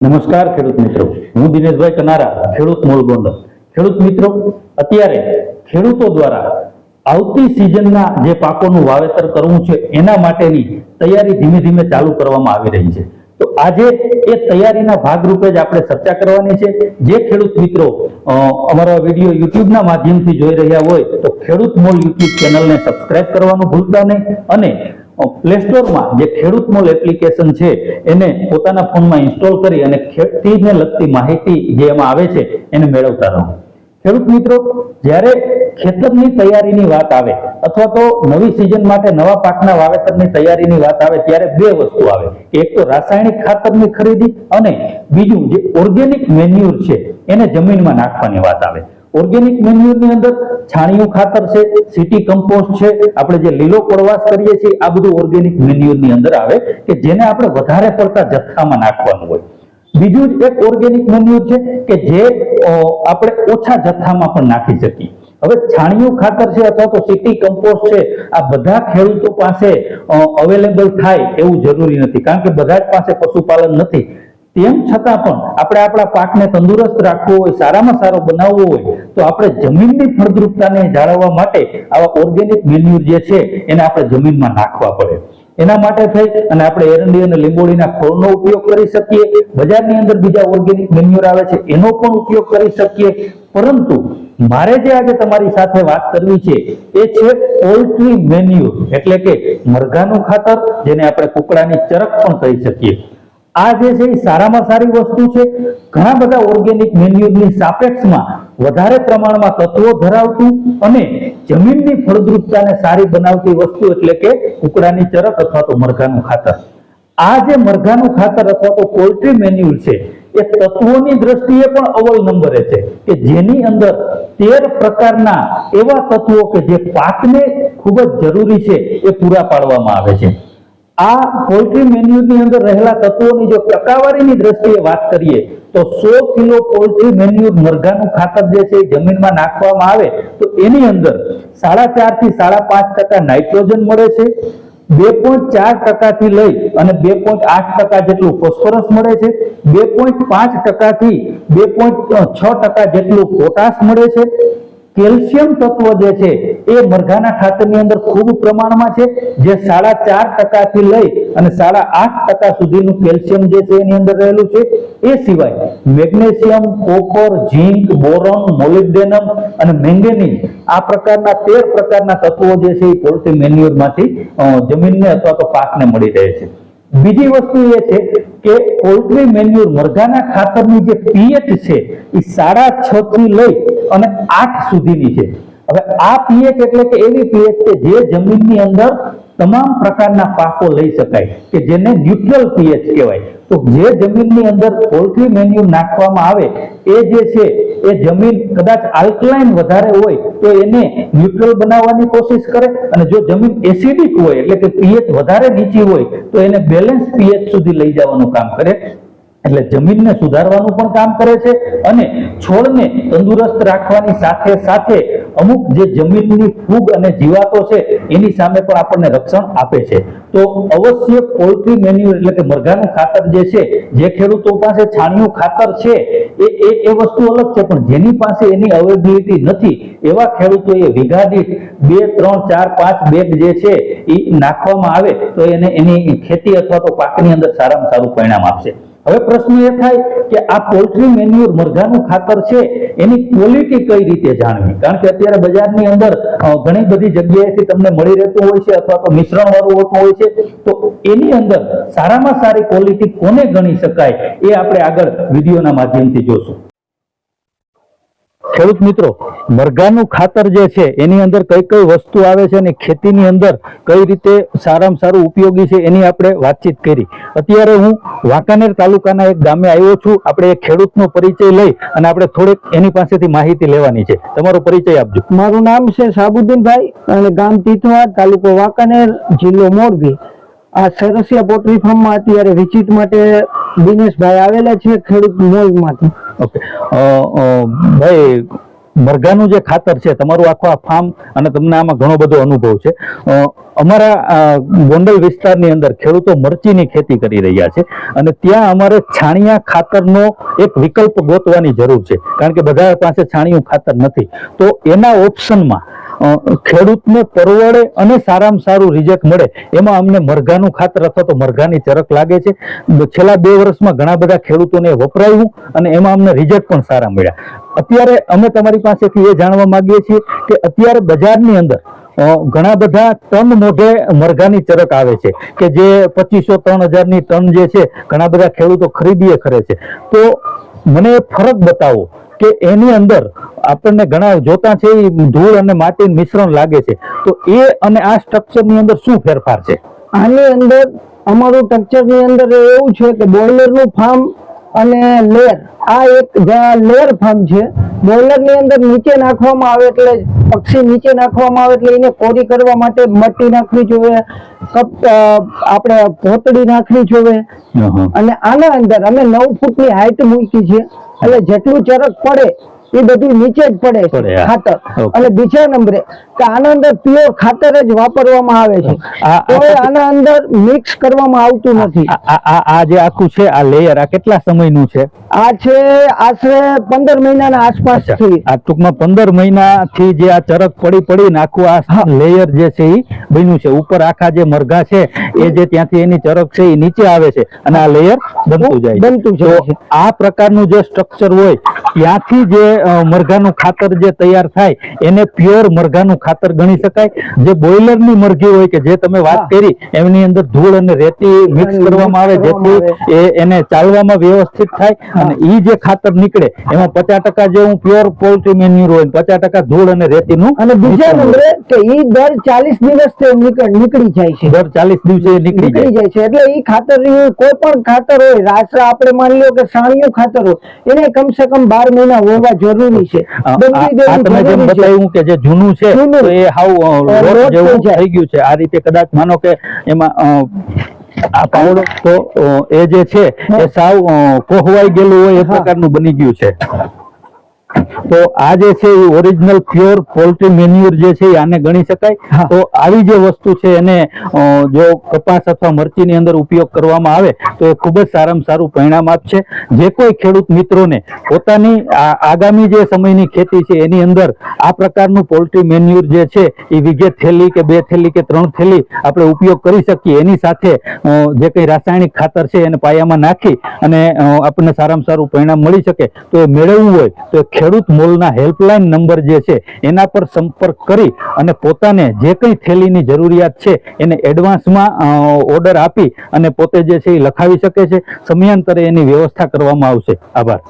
નમસ્કાર ખેડૂત મિત્રો. હું દિનેશભાઈ કનારા, ખેડૂત મૂળ ખેડૂત મિત્રો, અત્યારે ખેડૂતો દ્વારા આવતી સિઝનના જે પાકોનું વાવેતર કરવું છે, એના માટેની તૈયારી ધીમે ધીમે ચાલુ કરવામાં આવી રહી છે. તો આજે એ તૈયારીના ભાગરૂપે જ આપણે ચર્ચા કરવાની છે. જે ખેડૂત મિત્રો અમારા વીડિયો યુટ્યુબના માધ્યમથી જોઈ રહ્યા હોય, તો ખેડૂત મોલ યુટ્યુબ ચેનલને સબસ્ક્રાઇબ કરવાનું ભૂલતા નહીં અને પ્લે સ્ટોરમાં જે ખેડૂત મોલ એપ્લિકેશન છે, એને પોતાના ફોનમાં ઇન્સ્ટોલ કરી અને ખેતીને લગતી માહિતી જે એમાં આવે છે, એને મેળવતા રહો. ખેડૂત મિત્રો, જ્યારે ખેતરની તૈયારીની વાત આવે, અથવા તો નવી સિઝન માટે નવા પાકના વાવેતરની તૈયારીની વાત આવે, ત્યારે બે વસ્તુ આવે. એક તો રાસાયણિક ખાતરની ખરીદી અને બીજું જે ઓર્ગેનિક મેન્યુર છે, એને જમીનમાં નાખવાની વાત આવે. ઓર્ગેનિક મેન્યુરની અંદર છાણિયું ખાતર છે સિટી કમ્પોસ્ટ છે, આપણે જે લીલો કડવાશ કરીએ છીએ, આ બધું ઓર્ગેનિક મેન્યુરની અંદર આવે કે જેને આપણે વધારે પડતા જથ્થામાં નાખવાનું હોય. બીજું એક ઓર્ગેનિક મેન્યુર છે કે જે આપણે ઓછા જથ્થામાં પણ નાખી શકીએ. હવે છાણિયું ખાતર છે અથવા તો સિટી કમ્પોસ્ટ છે, આ બધા ખેડૂતો પાસે અવેલેબલ થાય એવું જરૂરી નથી. કારણ કે બધા જ પાસે પશુપાલન નથી. તેમ છતાં પણ આપણે આપણા પાકને તંદુરસ્ત રાખવો હોય, સારામાં સારો બનાવવો હોય, તો આપણે જમીનની ફળદ્રુપતાને જાળવવા માટે આવા ઓર્ગેનિક મેન્યુર જે છે, એને આપણે જમીનમાં નાખવા પડે. એના માટે થઈ અને આપણે એરંડી અને લીંબોળીના ખોળનો ઉપયોગ કરી શકીએ. બજારની અંદર બીજા ઓર્ગેનિક મેન્યુર આવે છે, એનો પણ ઉપયોગ કરી શકીએ. પરંતુ મારે જે આજે તમારી સાથે વાત કરવી છે, એ છે પોલ્ટ્રી મેન્યુર, એટલે કે મરઘાનું ખાતર, જેને આપણે કુકડાની ચરક પણ કહી શકીએ. આ જે છે એ સારામાં સારી વસ્તુ છે. ઘણા બધા ઓર્ગેનિક મેન્યુરની સાપેક્ષમાં વધારે પ્રમાણમાં તત્વો ધરાવતું અને જમીનની ફળદ્રુપતાને સારી બનાવતી વસ્તુ એટલે કે કુકડાની ચરક અથવા તો મરઘાનું ખાતર. આ જે મરઘાનું ખાતર અથવા તો પોલ્ટ્રી મેન્યુ છે, એ તત્વોની દ્રષ્ટિએ પણ અવલ નંબરે છે કે જેની અંદર તેર પ્રકારના એવા તત્વો કે જે પાકને ખૂબ જ જરૂરી છે એ પૂરા પાડવામાં આવે છે. આ પોલ્ટ્રી મેન્યુની અંદર રહેલા તત્વોની જો ટકાવારીની દ્રષ્ટિએ વાત કરીએ, તો સો કિલો પોલ્ટ્રી મેન્યુ મરઘાનું ખાતર જે છે એ જમીનમાં નાખવામાં આવે, તો એની અંદર સાડા ચારથી સાડા પાંચ ટકા નાઇટ્રોજન મળે છે, બે પોઈન્ટ ચાર ટકાથી લઈ અને બે પોઈન્ટ આઠ ટકા જેટલું ફોસ્ફરસ મળે છે, બે પોઈન્ટ પાંચ ટકાથી બે પોઈન્ટ છ ટકા જેટલું પોટાશ મળે છે કેલ્શિયમ તત્વ જે છે, એ મરઘાના ખાતરની અંદર ખૂબ પ્રમાણમાં છે. જે સાડા ચાર ટકાથી લઈ અને સાડા આઠ ટકા સુધીનું કેલ્શિયમ જે છે, એની અંદર રહેલું છે. એ સિવાય magnesium, copper, zinc, boron, molybdenum અને મેંગેનીઝ આ પ્રકારના તેર પ્રકારના તત્વો જે છે, એ પોલ્ટ્રી મેન્યુરમાંથી જમીનને અથવા તો પાકને મળી રહે છે. બીજી વસ્તુ એ છે કે પોલ્ટ્રી મેન્યુર મરઘાના ખાતરની જે પીએચ છે એ સાડા છ થી લઈ અને આઠ સુધીની છે. હવે આ પીએચ એટલે કે એવી પીએચ કે જે જમીનની અંદર તમામ પ્રકારના પાકો લઈ શકાય, કે જેને ન્યુટ્રલ પીએચ કહેવાય. તો જે જમીનની અંદર પોલ્ટ્રી મેન્યુર નાખવામાં આવે, એ જે છે એ જમીન કદાચ આલ્કલાઇન વધારે હોય તો એને ન્યુટ્રલ બનાવવાની કોશિશ કરે અને જો જમીન એસિડિક હોય એટલે કે પીએચ વધારે નીચી હોય તો એને બેલેન્સ પીએચ સુધી લઈ જવાનું કામ કરે. એટલે જમીનને સુધારવાનું પણ કામ કરે છે અને છોડને તંદુરસ્ત રાખવાની સાથે સાથે અમુક જે જમીનની ફૂગ અને જીવાતો છે, એની સામે પણ આપણને રક્ષણ આપે છે. તો અવશ્ય પોલ્ટ્રી મેન્યુર એટલે કે મરઘાનું ખાતર જે છે, જે ખેડૂતો પાસે છાણિયું ખાતર છે, એ એ એ વસ્તુ અલગ છે, પણ જેની પાસે એની અવેલેબિલિટી નથી, એવા ખેડૂતોએ વીઘા દીઠ બે, ત્રણ, ચાર, પાંચ બેગ જે છે, એ નાખવામાં આવે, તો એને એની ખેતી અથવા તો પાકની અંદર સારામાં સારું પરિણામ આપશે. હવે પ્રશ્ન એ થાય કે આ પોલ્ટ્રી મેન્યુર મરઘાનું ખાતર છે, એની ક્વોલિટી કઈ રીતે જાણવી? કારણ કે અત્યારે બજારની અંદર ઘણી બધી જગ્યાએથી તમને મળી રહેતું હોય છે અથવા તો મિશ્રણ વાળું હોતું હોય છે. તો એની અંદર સારામાં સારી ક્વોલિટી કોને ગણી શકાય એ આપણે આગળ વિડીયોના માધ્યમથી જોશું. ખેડૂત મિત્રો, મરઘાનું ખાતર જે છે, એની અંદર કઈ કઈ વસ્તુ આવે છે અને ખેતીની અંદર કઈ રીતે સારામાં સારું ઉપયોગી છે એની આપણે વાતચીત કરી. અત્યારે હું વાંકાનેર તાલુકાના એક ગામે આવ્યો છું. આપણે એક ખેડૂતનો પરિચય લઈ અને આપણે થોડીક એની પાસેથી માહિતી લેવાની છે. તમારો પરિચય આપજો. મારું નામ છે સાબુદ્દીનભાઈ અને ગામ તીથવાડ તાલુકો વાંકાનેર, જિલ્લો મોરબી. આ સરસિયા પોટ્રી ફાર્મમાં અત્યારે વિઝિટ માટે દિનેશભાઈ આવેલા છે ખેડૂત મોલમાંથી. ઓકે ભાઈ, મરઘાનું જે ખાતર છે, તમારું આખું આ ફાર્મ અને તમને આમાં ઘણો બધો અનુભવ છે. અમારા ગોંડલ વિસ્તારની અંદર ખેડૂતો મરચીની ખેતી કરી રહ્યા છે અને ત્યાં અમારે છાણિયા ખાતરનો એક વિકલ્પ ગોતવાની જરૂર છે. કારણ કે બધા પાસે છાણિયું ખાતર નથી. તો એના ઓપ્શનમાં ખેડૂતને પરવડે અને સારામાં સારું રિઝલ્ટ મળે. એમાં અમને મરઘાનું ખાતર અથવા તો મરઘાની ચરક લાગે છે. છેલ્લા બે વર્ષમાં ઘણા બધા ખેડૂતોને વપરાયું અને એમાં અમને રિઝલ્ટ પણ સારા મળ્યા. અત્યારે અમે તમારી પાસેથી એ જાણવા માંગીએ છીએ કે અત્યારે બજારની અંદર ઘણા બધા ટન મોઢે મરઘાની ચરક આવે છે કે જે પચીસો, ત્રણ હજારની ટન જે છે, ઘણા બધા ખેડૂતો ખરીદીએ કરે છે. તો મને ફરક બતાવો કે એની અંદર આપણને ઘણા જોતા છે એ ધૂળ અને માટી મિશ્રણ લાગે છે. તો એ અને આ સ્ટ્રક્ચરની અંદર શું ફેરફાર છે? આની અંદર અમારું સ્ટ્રક્ચરની અંદર એવું છે કે બોઇલરનું ફાર્મ અને લેર આ એક લેર ફાર્મ છે બોઇલરની અંદર નીચે નાખવામાં આવે એટલે પક્ષી નીચે નાખવામાં આવે એટલે એને કોરી કરવા માટે મટ્ટી નાખવી જોઈએ કપ આપણે પોતડી નાખવી જોઈએ. અને આના અંદર અમે નવ ફૂટની હાઈટ મૂકી છે. એટલે જેટલું ચરક પડે એ બધું નીચે જ પડે છે ખાતર. અને બીજા નંબરે કે આના અંદર પ્યોર ખાતર જ વાપરવામાં આવે છે. કોઈ આના અંદર મિક્સ કરવામાં આવતું નથી. આ જે આખું છે આ લેયર આ કેટલા સમયનું છે? આ છે આશરે પંદર મહિનાના આસપાસથી આ ટૂંકમાં પંદર મહિનાથી જે આ ચરક પડી પડી આખું આ લેયર જે છે એ બન્યું છે. ઉપર આખા જે મરઘા છે એ જે ત્યાંથી એની ચરક છે એ નીચે આવે છે અને આ લેયર બનતું જાય બનતું છે. આ પ્રકારનું જે સ્ટ્રક્ચર હોય ત્યાંથી જે મરઘાનું ખાતર જે તૈયાર થાય એને પ્યોર મરઘાનું ખાતર ગણી શકાય. જે બોઇલરની મરઘી હોય કે જે તમે વાત કરી એમની અંદર ધૂળ અને રેતી મિક્સ અને કરવામાં આવે જેથી એને ચાલવામાં વ્યવસ્થિત થાય અને ઈ જે ખાતર નીકળે એમાં પચાસ ટકા જેવું પ્યોર પોલ્ટ્રી મેન્યુર હોય પચાસ ટકા ધૂળ અને રેતીનું અને બીજા નંબરે કે ઈ દર ચાલીસ દિવસ નીકળી જાય છે. દર ચાલીસ દિવસે નીકળી જાય. છે. એટલે ઈ ખાતર કોઈ પણ ખાતર હોય રાસા આપણે માની લો કે સાણિયું ખાતર હોય એને કમસે કમ બાર મહિના હોવા જરૂરી છે. તમે જેમ બતાવ્યું કે જે જૂનું છે તો એ હાવ લોટ જેવું થઈ ગયું છે. આ રીતે કદાચ માનો કે એમાં આ પાવડો તો એ જે છે એ સાવ કોહવાઈ ગયેલું હોય એ પ્રકારનું બની ગયું છે. તો આ જે છે એ ઓરિજિનલ પ્યોર પોલ્ટ્રી મેન્યુર જે છે આને ગણી શકાય. તો આવી જે વસ્તુ છે એને જો કપાસ અથવા મરચીની અંદર ઉપયોગ કરવામાં આવે તો એ ખૂબ જ સારામાં સારું પરિણામ આપશે. જે કોઈ ખેડૂત મિત્રોને પોતાની આ આગામી જે સમયની ખેતી છે એની અંદર આ પ્રકારનું પોલ્ટ્રી મેન્યુર જે છે એ વિગે થેલી કે બે થેલી કે ત્રણ થેલી આપણે ઉપયોગ કરી શકીએ. એની સાથે જે કંઈ રાસાયણિક ખાતર છે એને પાયામાં નાખી અને આપણને સારામાં સારું પરિણામ મળી શકે. તો એ મેળવવું હોય તો એ ખેડૂત મોલના હેલ્પલાઇન નંબર જે છે, એના પર સંપર્ક કરી અને પોતાને જે કંઈ થેલીની જરૂરિયાત છે, એને એડવાન્સમાં ઓર્ડર આપી અને પોતે જે છે એ લખાવી શકે છે. સમયાંતરે એની વ્યવસ્થા કરવામાં આવશે. આભાર.